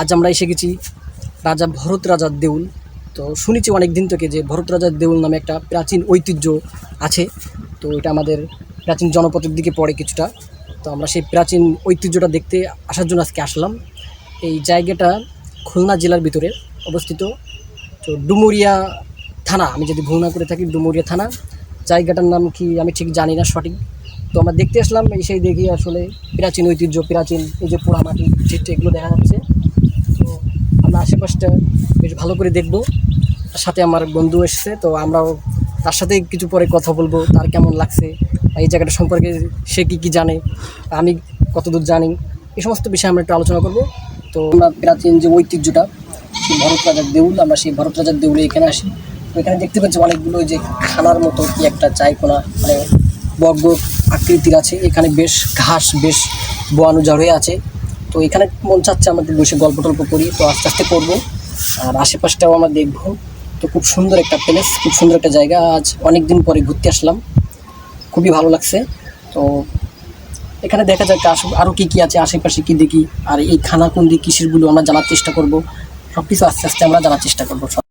আজ আমরা এসে গেছি রাজা ভরত রাজার দেউল। তো শুনেছি অনেক দিন থেকে যে ভরত রাজার দেউল নামে একটা প্রাচীন ঐতিহ্য আছে। তো এটা আমাদের প্রাচীন জনপথের দিকে পড়ে কিছুটা। তো আমরা সেই প্রাচীন ঐতিহ্যটা দেখতে আসার জন্য আজকে আসলাম। এই জায়গাটা খুলনা জেলার ভিতরে অবস্থিত। তো ডুমুরিয়া থানা, আমি যদি ভুল না করে থাকি, ডুমুরিয়া থানা। জায়গাটার নাম কি আমি ঠিক জানি না সঠিক। তো আমরা দেখতে আসলাম এই সেই দেখি আসলে প্রাচীন ঐতিহ্য, প্রাচীন এই যে পোড়ামাটি চিত্র এগুলো দেখা যাচ্ছে। আমরা আশেপাশটা বেশ ভালো করে দেখব। সাথে আমার বন্ধু এসেছে, তো আমরাও তার সাথে কিছু পরে কথা বলব, তার কেমন লাগছে এই জায়গাটা সম্পর্কে সে কী কী জানে আমি কতদূর জানি, এই সমস্ত বিষয়ে আমরা একটু আলোচনা করব। তো আমরা প্রাচীন যে ঐতিহ্যটা, সেই ভরত রাজার দেউল, আমরা সেই ভরত রাজার দেউলে এখানে আসি। এখানে দেখতে পাচ্ছি অনেকগুলো যে খানার মতো কি একটা চাইকোনা মানে বর্গ আকৃতির আছে। এখানে বেশ ঘাস, বেশ বোয়ানো হয়ে আছে। তো এখানে মন চাচ্ছে আমাদের বসে গল্প টল্প করি, তো আস্তে আস্তে করব। আর আশেপাশটাও আমরা দেখব। তো খুব সুন্দর একটা প্লেস খুব সুন্দর একটা জায়গা। আজ অনেক দিন পরে ঘুরতে আসলাম। খুবই ভালো লাগছে। তো এখানে দেখা যাক আরও কী কী আছে আশেপাশে, কী দেখি। আর এই খানা কোন দিক কিসেরগুলো আমরা জানার চেষ্টা করব। সব কিছু আস্তে আস্তে আমরা জানার চেষ্টা করব।